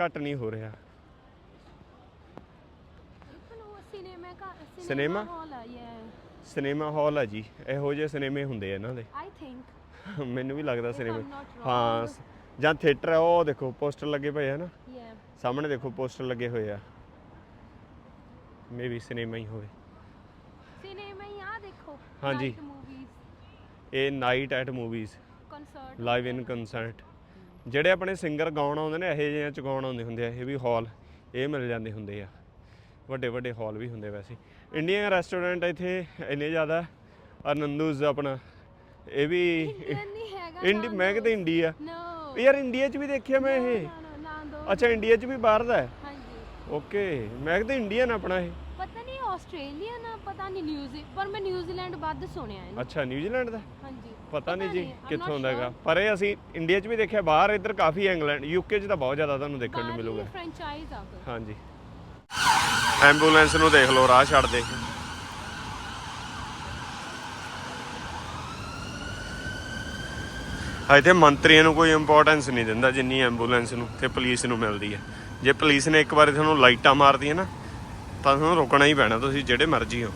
ਘੱਟ ਨਹੀਂ ਹੋ ਰਿਹਾ। ਸਿਨੇਮਾ? ਹਾਲ ਆ ਸਿਨੇਮਾ ਹਾਲ ਆ ਜੀ ਇਹੋ ਜਿਹੇ ਸਿਨੇਮੇ ਹੁੰਦੇ ਆ ਇਹਨਾਂ ਦੇ। ਆਈ ਥਿੰਕ ਮੈਨੂੰ ਵੀ ਲੱਗਦਾ ਸਿਨੇਮੇ. ਹਾਂ ਜਾਂ ਥੀਏਟਰ ਹੈ ਉਹ ਦੇਖੋ ਪੋਸਟਰ ਲੱਗੇ ਪਏ ਆ ਨਾ। ਸਾਹਮਣੇ ਦੇਖੋ ਪੋਸਟਰ ਲੱਗੇ ਹੋਏ ਆ। ਮੇਬੀ ਸਿਨੇਮਾ ਹੀ ਹੋਵੇ। ਸਿਨੇਮਾ ਹੀ ਆ ਦੇਖੋ। ਹਾਂਜੀ। ਮੂਵੀਜ਼ ਇਹ night at movies concert live in concert ਜਿਹੜੇ ਆਪਣੇ ਸਿੰਗਰ ਗਾਉਣ ਆਉਂਦੇ ਨੇ ਇਹੋ ਜਿਹੀਆਂ ਚ ਗਾਉਣ ਆਉਂਦੇ ਹੁੰਦੇ ਆ ਇਹ ਵੀ ਹਾਲ ਇਹ ਮਿਲ ਜਾਂਦੇ ਹੁੰਦੇ ਆ। ਵੱਡੇ ਵੱਡੇ ਹਾਲ ਵੀ ਹੁੰਦੇ ਵੈਸੇ। ਇੰਡੀਅਨ ਰੈਸਟੋਰੈਂਟ ਇੱਥੇ ਇੰਨੇ ਜ਼ਿਆਦਾ। ਆਨੰਦੂਜ਼ ਆਪਣਾ। ਇਹ ਵੀ ਇੰਡੀਅਨ ਨਹੀਂ ਹੈਗਾ ਇੰਡੀ ਮੈਂ ਕਿਤੇ ਇੰਡੀਆ ਨੋ ਯਾਰ ਇੰਡੀਆ 'ਚ ਵੀ ਦੇਖਿਆ ਮੈਂ ਇਹ? ਅੱਛਾ ਇੰਡੀਆ 'ਚ ਵੀ ਬਾਹਰ ਦਾ ਹੈ? ਓਕੇ ਮੈਂ ਕਿਤੇ ਇੰਡੀਅਨ ਆਪਣਾ ਇਹ। ਪਤਾ ਨਹੀਂ ਆਸਟ੍ਰੇਲੀਆ ਨਾ ਪਤਾ ਨਹੀਂ ਨਿਊਜ਼ੀ ਪਰ ਮੈਂ ਨਿਊਜ਼ੀਲੈਂਡ ਵੱਧ ਸੁਣਿਆ ਇਹਨੂੰ। ਅੱਛਾ ਨਿਊਜ਼ੀਲੈਂਡ ਦਾ? ਹਾਂਜੀ। ਪਤਾ ਨਹੀਂ ਜੀ I'm ਕਿੱਥੋਂ ਦਾ ਹੈਗਾ. ਪਰ ਇਹ ਅਸੀਂ ਇੰਡੀਆ 'ਚ ਵੀ ਦੇਖਿਆ ਬਾਹਰ ਇੱਧਰ ਕਾਫੀ ਇੰਗਲੈਂਡ ਯੂਕੇ 'ਚ ਤਾਂ ਬਹੁਤ ਜ਼ਿਆਦਾ ਤੁਹਾਨੂੰ ਦੇਖਣ ਨੂੰ ਮਿਲੂਗਾ। ਫਰੈਂਚਾਈਜ਼ ਆ ਫਿਰ। ਹਾਂਜੀ। ਐਂਬੂਲੈਂਸ ਨੂੰ ਦੇਖ ਲਓ ਰਾਹ ਛੱਡ ਦੇ। ਇੱਥੇ ਮੰਤਰੀਆਂ ਨੂੰ ਕੋਈ ਇੰਪੋਰਟੈਂਸ ਨਹੀਂ ਦਿੰਦਾ ਜਿੰਨੀ ਐਂਬੂਲੈਂਸ ਨੂੰ ਤੇ ਪੁਲਿਸ ਨੂੰ ਮਿਲਦੀ ਹੈ। ਜੇ ਪੁਲਿਸ ਨੇ ਇੱਕ ਵਾਰੀ ਤੁਹਾਨੂੰ ਲਾਈਟਾਂ ਮਾਰਦੀਆਂ ਨਾ, ਤਾਂ ਤੁਹਾਨੂੰ ਰੁਕਣਾ ਹੀ ਪੈਣਾ, ਤੁਸੀਂ ਜਿਹੜੇ ਮਰਜ਼ੀ ਹੋ।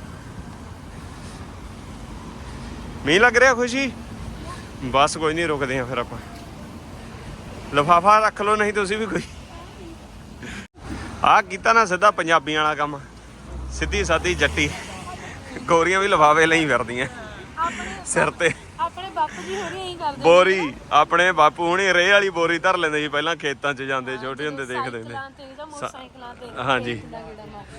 ਮੀਂਹ ਲੱਗ ਰਿਹਾ ਖੁਸ਼ੀ? ਬਸ ਕੋਈ ਨਹੀਂ, ਰੁਕਦੇ ਆ ਫਿਰ ਆਪਾਂ। ਲਫਾਫਾ ਰੱਖ ਲਓ, ਨਹੀਂ ਤੁਸੀਂ ਵੀ ਕੋਈ। ਆ ਕੀਤਾ ਨਾ ਸਿੱਧਾ ਪੰਜਾਬੀਆਂ ਵਾਲਾ ਕੰਮ। ਸਿੱਧੀ ਸਾਦੀ ਜੱਟੀ। ਗੋਰੀਆਂ ਵੀ ਲਫਾਵੇ ਲਈ ਫਿਰਦੀਆਂ। ਸਿਰ ਤੇ। ਆਪਣੇ ਬਾਪੂ ਜੀ ਹੋਰੀ ਐਂ ਕਰਦੇ ਬੋਰੀ ਆਪਣੇ ਬਾਪੂ ਹੁਣੀ ਰੇਹ ਵਾਲੀ ਬੋਰੀ ਧਰ ਲੈਂਦੇ ਸੀ ਪਹਿਲਾਂ ਖੇਤਾਂ 'ਚ ਜਾਂਦੇ ਛੋਟੇ ਹੁੰਦੇ ਦੇਖਦੇ ਹੁੰਦੇ। ਸਾਈਕਲਾਂ ਤੇ ਜਾਂ ਮੋਟਰਸਾਈਕਲਾਂ ਤੇ ਹਾਂਜੀ। ਖੇਤ ਦਾ ਗੇੜਾ ਮਾਰਦੇ।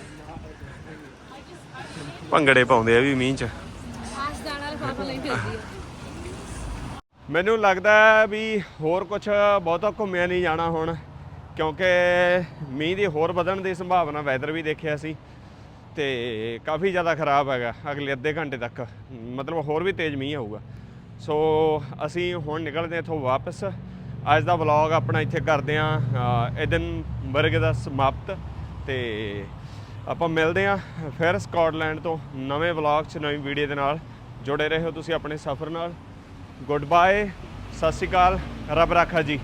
ਭੰਗੜੇ ਪਾਉਂਦੇ ਆ ਵੀ ਮੀਂਹ 'ਚ। ਆਸ ਜਾਣਾ ਲਫਾਫਾ ਲਈ ਫਿਰਦੀ ਆ। ਮੈਨੂੰ ਲੱਗਦਾ ਹੈ ਵੀ ਹੋਰ ਕੁਝ ਬਹੁਤਾ ਘੁੰਮਿਆ ਨਹੀਂ ਜਾਣਾ ਹੁਣ ਕਿਉਂਕਿ ਮੀਂਹ ਦੀ ਹੋਰ ਵਧਣ ਦੀ ਸੰਭਾਵਨਾ ਵੈਦਰ ਵੀ ਦੇਖਿਆ ਸੀ ਤੇ ਕਾਫੀ ਜ਼ਿਆਦਾ ਖਰਾਬ ਹੈਗਾ ਅਗਲੇ ਅੱਧੇ ਘੰਟੇ ਤੱਕ। ਮਤਲਬ ਹੋਰ ਵੀ ਤੇਜ਼ ਮੀਂਹ ਆਊਗਾ। ਸੋ ਅਸੀਂ ਹੁਣ ਨਿਕਲਦੇ ਹਾਂ ਇੱਥੋਂ ਵਾਪਸ। ਅੱਜ ਦਾ ਵਲੌਗ ਆਪਣਾ ਇੱਥੇ ਕਰਦੇ ਹਾਂ ਐਡਨਬਰਗ ਦਾ ਸਮਾਪਤ। ਤੇ ਆਪਾਂ ਮਿਲਦੇ ਹਾਂ ਫਿਰ ਸਕਾਟਲੈਂਡ ਤੋਂ ਨਵੇਂ ਵਲੌਗ 'ਚ, ਨਵੀਂ ਵੀਡੀਓ ਦੇ ਨਾਲ। ਜੁੜੇ ਰਹੋ ਤੁਸੀਂ ਆਪਣੇ ਸਫ਼ਰ ਨਾਲ। ਗੁੱਡ ਬਾਏ ਸਤਿ ਸ਼੍ਰੀ ਅਕਾਲ। ਰੱਬ ਰਾਖਾ ਜੀ।